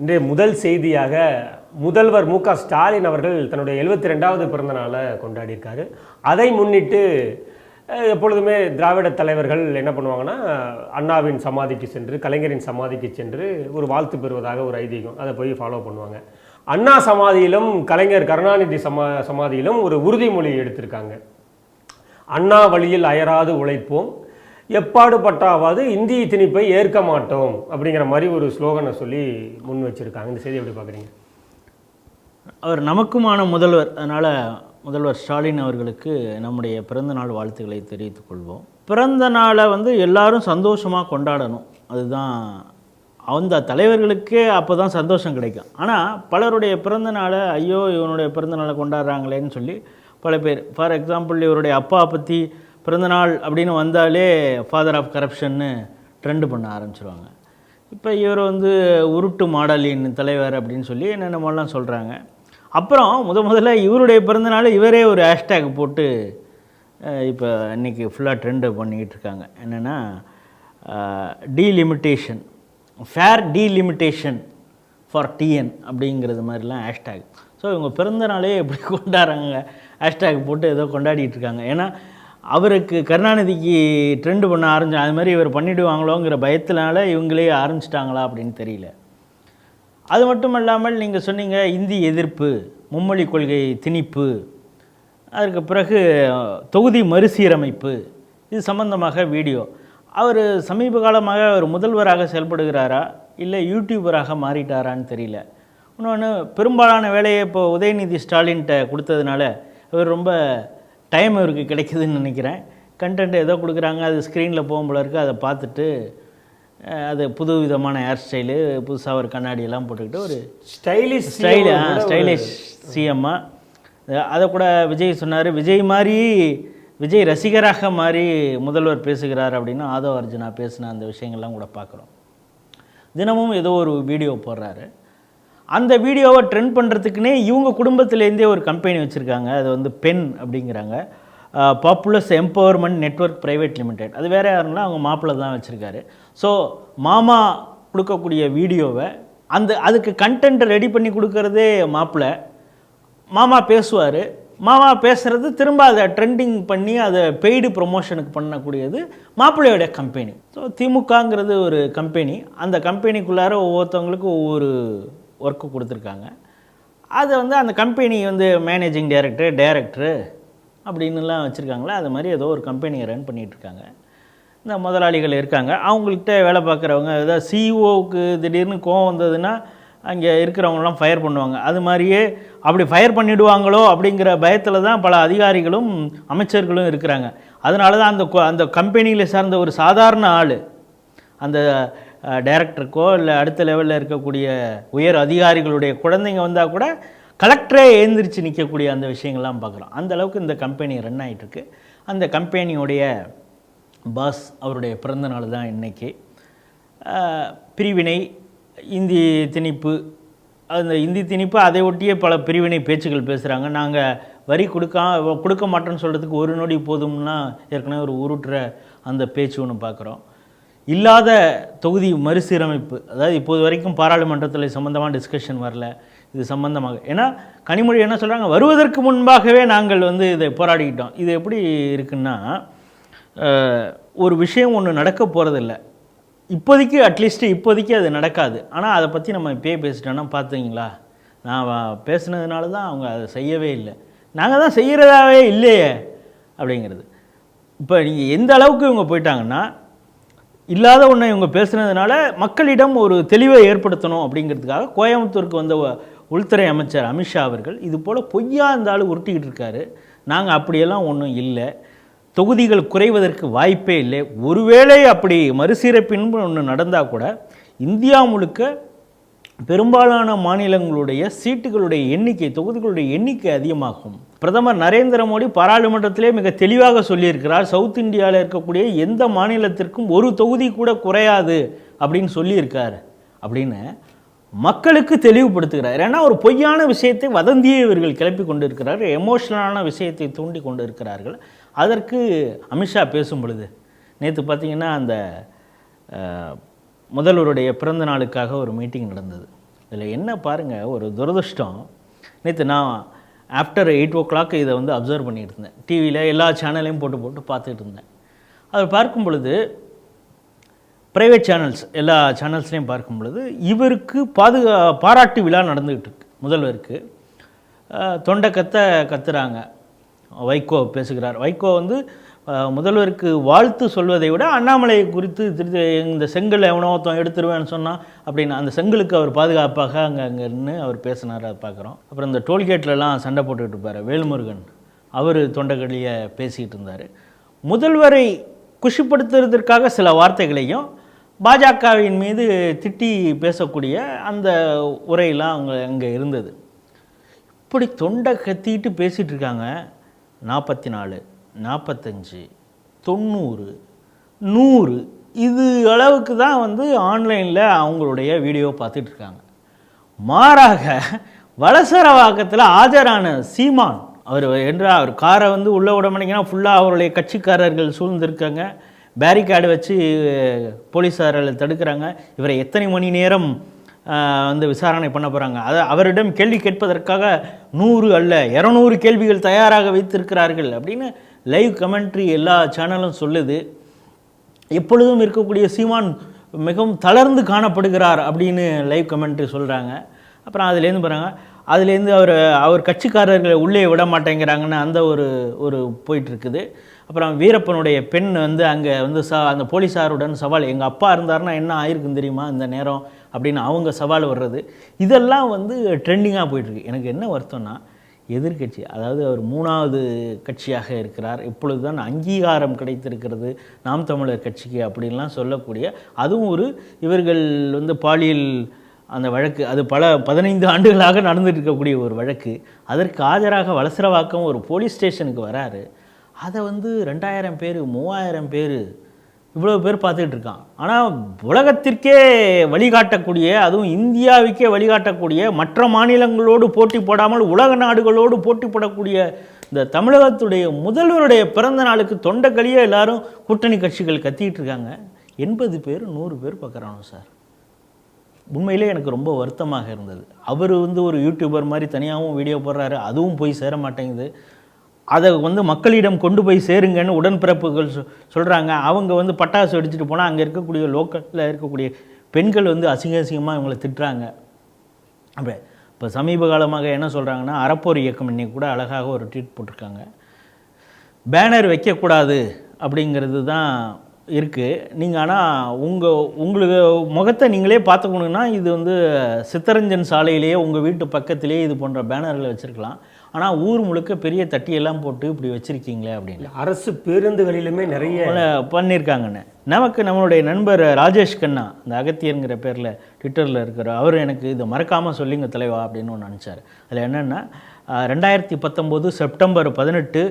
இன்றைய முதல் செய்தியாக முதல்வர் மு க ஸ்டாலின் அவர்கள் தன்னுடைய எழுபத்தி ரெண்டாவது பிறந்த நாளை கொண்டாடியிருக்காரு. அதை முன்னிட்டு எப்பொழுதுமே திராவிட தலைவர்கள் என்ன பண்ணுவாங்கன்னா அண்ணாவின் சமாதிக்கு சென்று கலைஞரின் சமாதிக்கு சென்று ஒரு வாழ்த்து பெறுவதாக ஒரு ஐதீகம். அதை போய் ஃபாலோ பண்ணுவாங்க. அண்ணா சமாதியிலும் கலைஞர் கருணாநிதி சமா சமாதியிலும் ஒரு உறுதிமொழி எடுத்திருக்காங்க. அண்ணா வழியில் அயராது உழைப்போம். எப்பாடு பட்டாவது இந்திய திணிப்பை ஏற்க மாட்டோம் அப்படிங்கிற மாதிரி ஒரு ஸ்லோகனை சொல்லி முன் வச்சுருக்காங்க. இந்த செய்தி எப்படி பார்க்குறீங்க? அவர் நமக்குமான முதல்வர் அதனால் முதல்வர் ஸ்டாலின் அவர்களுக்கு நம்முடைய பிறந்தநாள் வாழ்த்துக்களை தெரிவித்துக் கொள்வோம். பிறந்த நாளை வந்து எல்லாரும் சந்தோஷமாக கொண்டாடணும். அதுதான் அந்த தலைவர்களுக்கே அப்போ தான் சந்தோஷம் கிடைக்கும். ஆனால் பலருடைய பிறந்த நாளை ஐயோ இவனுடைய பிறந்த நாளை கொண்டாடுறாங்களேன்னு சொல்லி பல பேர் ஃபார் எக்ஸாம்பிள் இவருடைய அப்பா பற்றி பிறந்தநாள் அப்படின்னு வந்தாலே ஃபாதர் ஆஃப் கரப்ஷன்னு ட்ரெண்டு பண்ண ஆரம்பிச்சிருவாங்க. இப்போ இவர் வந்து உருட்டு மாடலின் தலைவர் அப்படின்னு சொல்லி என்னென்னமோலாம் சொல்கிறாங்க அப்புறம் முத முதல்ல இவருடைய பிறந்தநாள் இவரே ஒரு ஹேஷ்டேக் போட்டு இப்போ இன்றைக்கி ஃபுல்லாக ட்ரெண்டு பண்ணிக்கிட்டு இருக்காங்க. என்னென்னா delimitation fair delimitation for TN அப்படிங்கிறது மாதிரிலாம் ஹேஷ்டேக் ஸோ இவங்க பிறந்த நாளே எப்படி கொண்டாடுறாங்க? ஹேஷ்டேக் போட்டு ஏதோ கொண்டாடிட்டு இருக்காங்க. ஏன்னா அவருக்கு கருணாநிதிக்கு ட்ரெண்டு பண்ண ஆரம்பிச்சு அது மாதிரி இவர் பண்ணிடுவாங்களோங்கிற பயத்தினால இவங்களே ஆரம்பிச்சிட்டாங்களா அப்படின்னு தெரியல. அது மட்டும் இல்லாமல் நீங்கள் சொன்னீங்க இந்தி எதிர்ப்பு மும்மொழி கொள்கை திணிப்பு அதற்கு பிறகு தொகுதி மறுசீரமைப்பு இது சம்பந்தமாக வீடியோ. அவர் சமீப காலமாக அவர் முதல்வராக செயல்படுகிறாரா? இல்லை யூடியூபராக மாறிட்டாரான்னு தெரியல. இன்னொன்று பெரும்பாலான வேலையை இப்போ உதயநிதி ஸ்டாலின்கிட்ட கொடுத்ததுனால இவர் ரொம்ப டைம் இவருக்கு கிடைக்குதுன்னு நினைக்கிறேன். கண்டென்ட் ஏதோ கொடுக்குறாங்க அது ஸ்க்ரீனில் போகும்போல இருக்குது அதை பார்த்துட்டு அது புது விதமான ஹேர் ஸ்டைலு புதுசாக ஒரு கண்ணாடி எல்லாம் போட்டுக்கிட்டு ஒரு ஸ்டைலிஷ் ஸ்டைல் ஸ்டைலிஷ் சிஎம்மா அதை கூட விஜய் சொன்னார் விஜய் மாதிரி விஜய் ரசிகராக மாறி முதல்வர் பேசுகிறார் அப்படின்னு ஆதவ அர்ஜுனா பேசின அந்த விஷயங்கள்லாம் கூட பார்க்குறோம். தினமும் ஏதோ ஒரு வீடியோ போடுறாரு. அந்த வீடியோவை ட்ரெண்ட் பண்ணுறதுக்குனே இவங்க குடும்பத்திலேருந்தே ஒரு கம்பெனி வச்சுருக்காங்க. அது வந்து பென் அப்படிங்கிறாங்க. Populus empowerment network private limited அது வேறு யாருன்னா அவங்க மாப்பிள்ளை தான் வச்சுருக்காரு. ஸோ மாமா கொடுக்கக்கூடிய வீடியோவை அந்த அதுக்கு கண்டென்ட்டை ரெடி பண்ணி கொடுக்கறதே மாப்பிள்ளை. மாமா பேசுவார். மாமா பேசுகிறது திரும்ப அதை ட்ரெண்டிங் பண்ணி அதை பெய்டு ப்ரொமோஷனுக்கு பண்ணக்கூடியது மாப்பிள்ளையோடைய கம்பெனி ஸோ திமுகங்கிறது ஒரு கம்பெனி அந்த கம்பெனிக்குள்ளார ஒவ்வொருத்தவங்களுக்கும் ஒவ்வொரு ஒர்க்கு கொடுத்துருக்காங்க. அதை வந்து அந்த கம்பெனி வந்து மேனேஜிங் டைரக்டர் டைரக்டரு அப்படின்னுலாம் வச்சுருக்காங்களே? அது மாதிரி ஏதோ ஒரு கம்பெனியை ரன் பண்ணிகிட்ருக்காங்க இந்த முதலாளிகள் இருக்காங்க. அவங்கள்ட்ட வேலை பார்க்குறவங்க ஏதாவது சிஇஓவுக்கு திடீர்னு கோவம் வந்ததுன்னா அங்கே இருக்கிறவங்களாம் ஃபயர் பண்ணுவாங்க. அது மாதிரியே அப்படி ஃபயர் பண்ணிவிடுவாங்களோ அப்படிங்கிற பயத்தில் தான் பல அதிகாரிகளும் அமைச்சர்களும் இருக்கிறாங்க. அதனால தான் அந்த அந்த கம்பெனியில் சார்ந்த ஒரு சாதாரண ஆள் அந்த டைரக்டருக்கோ இல்லை அடுத்த லெவலில் இருக்கக்கூடிய உயர் அதிகாரிகளுடைய குழந்தைங்க வந்தால் கூட கலெக்டரே எழுந்திரிச்சு நிற்கக்கூடிய அந்த விஷயங்கள்லாம் பார்க்குறோம். அந்த அளவுக்கு இந்த கம்பெனி ரன் ஆகிட்டுருக்கு அந்த கம்பெனியுடைய பாஸ் அவருடைய பிறந்த நாள் தான் இன்றைக்கி பிரிவினை இந்தி திணிப்பு அந்த இந்தி திணிப்பு அதை ஒட்டியே பல பிரிவினை பேச்சுகள் பேசுகிறாங்க நாங்கள் வரி கொடுக்கா கொடுக்க மாட்டோம்னு சொல்கிறதுக்கு ஒரு நொடி போதும்னா ஏற்கனவே ஒரு உருட்டுற அந்த பேச்சு ஒன்று பார்க்குறோம். இல்லாத தொகுதி மறுசீரமைப்பு அதாவது இப்போது வரைக்கும் பாராளுமன்றத்தில் சம்மந்தமாக டிஸ்கஷன் வரல இது சம்பந்தமாக ஏன்னா கனிமொழி என்ன சொல்கிறாங்க வருவதற்கு முன்பாகவே நாங்கள் வந்து இதை போராடிக்கிட்டோம். இது எப்படி இருக்குன்னா ஒரு விஷயம் ஒன்று நடக்க போகிறதில்ல இப்போதைக்கு அட்லீஸ்ட்டு இப்போதைக்கு அது நடக்காது. ஆனால் அதை பற்றி நம்ம இப்பயே பேசிட்டோன்னா பார்த்தீங்களா நான் பேசுனதுனால தான் அவங்க அதை செய்யவே இல்லை. நாங்கள் தான் செய்கிறதாவே இல்லையே அப்படிங்கிறது. இப்போ நீங்கள் எந்த அளவுக்கு இவங்க போயிட்டாங்கன்னா இல்லாத ஒன்றை இவங்க பேசுனதுனால மக்களிடம் ஒரு தெளிவை ஏற்படுத்தணும் அப்படிங்கிறதுக்காக கோயம்புத்தூருக்கு வந்த உள்துறை அமைச்சர் அமித்ஷா அவர்கள் இது போல் பொய்யா இருந்தாலும் உருட்டிக்கிட்டு இருக்காரு. நாங்கள் அப்படியெல்லாம் ஒன்றும் இல்லை. தொகுதிகள் குறைவதற்கு வாய்ப்பே இல்லை. ஒருவேளை அப்படி மறுசீரப்பின்பு ஒன்று நடந்தால் கூட இந்தியா முழுக்க பெரும்பாலான மாநிலங்களுடைய சீட்டுகளுடைய எண்ணிக்கை தொகுதிகளுடைய எண்ணிக்கை அதிகமாகும். பிரதமர் நரேந்திர மோடி பாராளுமன்றத்திலே மிக தெளிவாக சொல்லியிருக்கிறார் சவுத் இந்தியாவில் இருக்கக்கூடிய எந்த மாநிலத்திற்கும் ஒரு தொகுதி கூட குறையாது அப்படின்னு சொல்லியிருக்கார். அப்படின்னு மக்களுக்கு தெளிவுபடுத்துகிறார். ஏன்னா ஒரு பொய்யான விஷயத்தை வதந்தியை இவர்கள் கிளப்பி கொண்டு இருக்கிறார்கள் எமோஷனலான விஷயத்தை தூண்டி கொண்டு இருக்கிறார்கள் அதற்கு அமித்ஷா பேசும் பொழுது நேற்று பார்த்தீங்கன்னா அந்த முதல்வருடைய பிறந்த நாளுக்காக ஒரு மீட்டிங் நடந்தது. இதில் என்ன பாருங்கள் ஒரு துரதிருஷ்டம். நேற்று நான் ஆஃப்டர் எயிட் ஓ கிளாக் இதை வந்து அப்சர்வ் பண்ணியிருந்தேன் இருந்தேன். டிவியில் எல்லா சேனலையும் போட்டு போட்டு பார்த்துட்டு இருந்தேன். அதை பார்க்கும் பொழுது ப்ரைவேட் சேனல்ஸ் எல்லா சேனல்ஸ்லையும் பார்க்கும் பொழுது இவருக்கு பாதுகா பாராட்டு விழா நடந்துக்கிட்டு இருக்கு. முதல்வருக்கு தொண்டை கத்த கத்துறாங்க. வைகோ பேசுகிறார். வைகோ வந்து முதல்வருக்கு வாழ்த்து சொல்வதை விட அண்ணாமலை குறித்து திரு இந்த செங்கல் எவனோ ஒருத்தன் எடுத்துருவேன்னு சொன்னால் அப்படின்னு அந்த செங்கலுக்கு அவர் பாதுகாப்பாக அங்கே அங்கே நின்று அவர் பேசினார் அதை பார்க்குறோம். அப்புறம் இந்த டோல்கேட்லலாம் சண்டை போட்டுக்கிட்டு இருப்பார் வேல்முருகன். அவர் தொண்டைக்கடியை பேசிக்கிட்டு இருந்தார். முதல்வரை குஷிப்படுத்துறதற்காக சில வார்த்தைகளையும் பாஜகவின் மீது திட்டி பேசக்கூடிய அந்த உரையெல்லாம் அவங்க அங்கே இருந்தது. இப்படி தொண்டை கத்திட்டு பேசிகிட்டு இருக்காங்க நாற்பத்தி நாலு. நாற்பத்தஞ்சு தொண்ணூறு நூறு இது அளவுக்கு தான் வந்து ஆன்லைனில் அவங்களுடைய வீடியோ பார்த்துட்ருக்காங்க. மாறாக வலசரவாக்கத்தில் ஆஜரான சீமான் அவர் என்றா அவர் காரை வந்து உள்ளே விட ஃபுல்லாக அவருடைய கட்சிக்காரர்கள் சூழ்ந்திருக்காங்க. பேரிகார்டு வச்சு போலீஸார்கள் தடுக்கிறாங்க. இவரை எத்தனை மணி நேரம் வந்து விசாரணை பண்ண போகிறாங்க அதை அவரிடம் கேள்வி கேட்பதற்காக நூறு அல்ல இரநூறு கேள்விகள் தயாராக வைத்திருக்கிறார்கள் அப்படின்னு லைவ் கமெண்ட்ரி எல்லா சேனலும் சொல்லுது. எப்பொழுதும் இருக்கக்கூடிய சீமான் மிகவும் தளர்ந்து காணப்படுகிறார் அப்படின்னு லைவ் கமெண்ட்ரி சொல்கிறாங்க அப்புறம் அதுலேருந்து போகிறாங்க அதுலேருந்து அவர் அவர் கட்சிக்காரர்களை உள்ளே விட மாட்டேங்கிறாங்கன்னு அந்த ஒரு ஒரு போயிட்டுருக்குது அப்புறம் வீரப்பனுடைய பெண் வந்து அங்கே வந்து ச அந்த போலீஸாருடன் சவால் எங்கள் அப்பா இருந்தாருன்னா என்ன ஆயிருக்குன்னு தெரியுமா இந்த நேரம்? அப்படின்னு அவங்க சவால் வர்றது. இதெல்லாம் வந்து ட்ரெண்டிங்காக போயிட்டுருக்கு எனக்கு என்ன வருத்தம்னா எதிர்க்கட்சி அதாவது அவர் மூணாவது கட்சியாக இருக்கிறார். இப்பொழுது தான் அங்கீகாரம் கிடைத்திருக்கிறது. நாம் தமிழர் கட்சிக்கு அப்படின்லாம் சொல்லக்கூடிய அதுவும் ஒரு இவர்கள் வந்து பாலியல் அந்த வழக்கு அது பல பதினைந்து ஆண்டுகளாக நடந்துட்டு இருக்கக்கூடிய ஒரு வழக்கு. அதற்கு ஆஜராக வலசரவாக்கம் ஒரு போலீஸ் ஸ்டேஷனுக்கு வராரு. அதை வந்து ரெண்டாயிரம் பேர் மூவாயிரம் பேர் இவ்வளோ பேர் பார்த்துக்கிட்டு இருக்கான். ஆனால் உலகத்திற்கே வழிகாட்டக்கூடிய அதுவும் இந்தியாவுக்கே வழிகாட்டக்கூடிய மற்ற மாநிலங்களோடு போட்டி போடாமல் உலக நாடுகளோடு போட்டி போடக்கூடிய இந்த தமிழகத்துடைய முதல்வருடைய பிறந்த நாளுக்கு தொண்டைக்கழியே எல்லாரும் கூட்டணி கட்சிகள் கத்திக்கிட்டு இருக்காங்க. எண்பது பேர் நூறு பேர் பார்க்குறானோ சார்? உண்மையிலே எனக்கு ரொம்ப வருத்தமாக இருந்தது. அவர் வந்து ஒரு யூடியூபர் மாதிரி தனியாகவும் வீடியோ போடுறாரு. அதுவும் போய் சேர மாட்டேங்குது. அதை வந்து மக்களிடம் கொண்டு போய் சேருங்கன்னு உடன்பிறப்புகள் சொ சொல்கிறாங்க அவங்க வந்து பட்டாசு வெடிச்சிட்டு போனால் அங்கே இருக்கக்கூடிய லோக்கலில் இருக்கக்கூடிய பெண்கள் வந்து அசிங்க அசிங்கமாக இவங்களை திட்டுறாங்க. அப்போ இப்போ சமீப காலமாக என்ன சொல்கிறாங்கன்னா அறப்போர் இயக்கம் இன்னைக்கு கூட அழகாக ஒரு ட்வீட் போட்டிருக்காங்க. பேனர் வைக்கக்கூடாது அப்படிங்கிறது தான் இருக்குது நீங்கள் ஆனால் உங்கள் உங்களுக்கு முகத்தை நீங்களே பார்த்துக்கணுன்னா இது வந்து சித்தரஞ்சன் சாலையிலேயே உங்கள் வீட்டு பக்கத்திலேயே இது போன்ற பேனர்களை வச்சுருக்கலாம். ஆனால் ஊர் முழுக்க பெரிய தட்டியெல்லாம் போட்டு இப்படி வச்சுருக்கீங்களே அப்படின்னு. அரசு பேருந்துகளிலுமே நிறைய போல பண்ணியிருக்காங்கன்னு. நமக்கு நம்மளுடைய நண்பர் ராஜேஷ் கண்ணா இந்த அகத்தியருங்கிற பேரில் ட்விட்டரில் இருக்கிற அவர் எனக்கு இதை மறக்காமல் சொல்லிங்க தலைவா அப்படின்னு ஒன்று அனுப்பிச்சார். அதில் என்னென்னா ரெண்டாயிரத்தி பத்தொம்போது செப்டம்பர் பதினெட்டு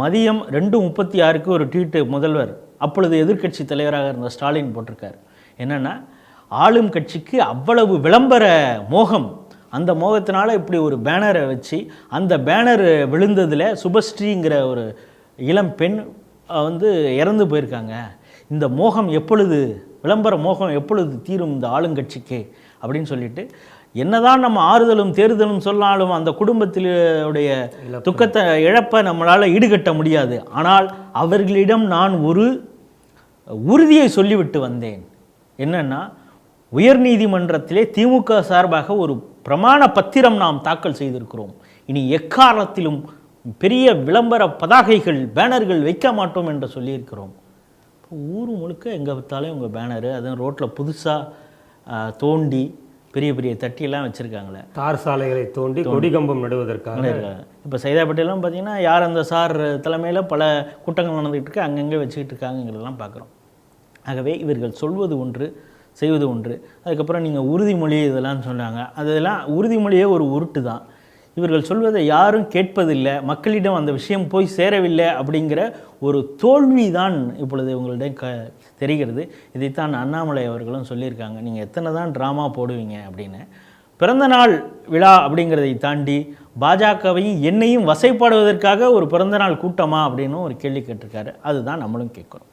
மதியம் ரெண்டு முப்பத்தி ஆறுக்கு ஒரு ட்வீட்டு முதல்வர் அப்பொழுது எதிர்க்கட்சி தலைவராக இருந்த ஸ்டாலின் போட்டிருக்கார். என்னென்னா ஆளும் கட்சிக்கு அவ்வளவு விளம்பர மோகம் அந்த மோகத்தினால இப்படி ஒரு பேனரை வச்சு அந்த பேனர் விழுந்ததில் சுபஸ்ரீங்கிற ஒரு இளம் பெண் வந்து இறந்து போயிருக்காங்க. இந்த மோகம் எப்பொழுது விளம்பர மோகம் எப்பொழுது தீரும் இந்த ஆளுங்கட்சிக்கு? அப்படின்னு சொல்லிட்டு என்னதான் நம்ம ஆறுதலும் தேறுதலும் சொன்னாலும் அந்த குடும்பத்திலுடைய துக்கத்தை இழப்பை நம்மளால் ஈடுகட்ட முடியாது. ஆனால் அவர்களிடம் நான் ஒரு உறுதியை சொல்லிவிட்டு வந்தேன். என்னன்னா உயர்நீதிமன்றத்திலே திமுக சார்பாக ஒரு பிரமாண பத்திரம் நாம் தாக்கல் செய்திருக்கிறோம். இனி எக்காரணத்திலும் பெரிய விளம்பர பதாகைகள் பேனர்கள் வைக்க மாட்டோம் என்று சொல்லியிருக்கிறோம். ஊர் முழுக்க எங்கே பார்த்தாலும் உங்கள் பேனரு அதுவும் ரோட்டில் புதுசாக தோண்டி பெரிய பெரிய தட்டியெல்லாம் வச்சுருக்காங்களே. தார் சாலைகளை தோண்டி கொடிகம்பம் நடுவதற்காக. இப்போ சைதாப்பேட்டையெல்லாம் பார்த்தீங்கன்னா யார் அந்த சார் தலைமையில் பல கூட்டங்கள் நடந்துகிட்டு இருக்கு அங்கங்கே வச்சுக்கிட்டு இருக்காங்கிறதெல்லாம் பார்க்குறோம். ஆகவே இவர்கள் சொல்வது ஒன்று செய்வது ஒன்று. அதுக்கப்புறம் நீங்கள் உறுதிமொழி இதெல்லாம் சொன்னாங்க. அதெல்லாம் உறுதிமொழியே ஒரு உருட்டு தான். இவர்கள் சொல்வதை யாரும் கேட்பதில்லை. மக்களிடம் அந்த விஷயம் போய் சேரவில்லை அப்படிங்கிற ஒரு தோல்வி தான் இப்பொழுது உங்களிடம் க தெரிகிறது. இதைத்தான் அண்ணாமலை அவர்களும் சொல்லியிருக்காங்க. நீங்கள் எத்தனை தான் ட்ராமா போடுவீங்க அப்படின்னு. பிறந்தநாள் விழா அப்படிங்கிறதை தாண்டி பாஜகவையும் என்னையும் வசைப்பாடுவதற்காக ஒரு பிறந்தநாள் கூட்டமா அப்படின்னு ஒரு கேள்வி கேட்டிருக்காரு. அதுதான் நம்மளும் கேட்குறோம்.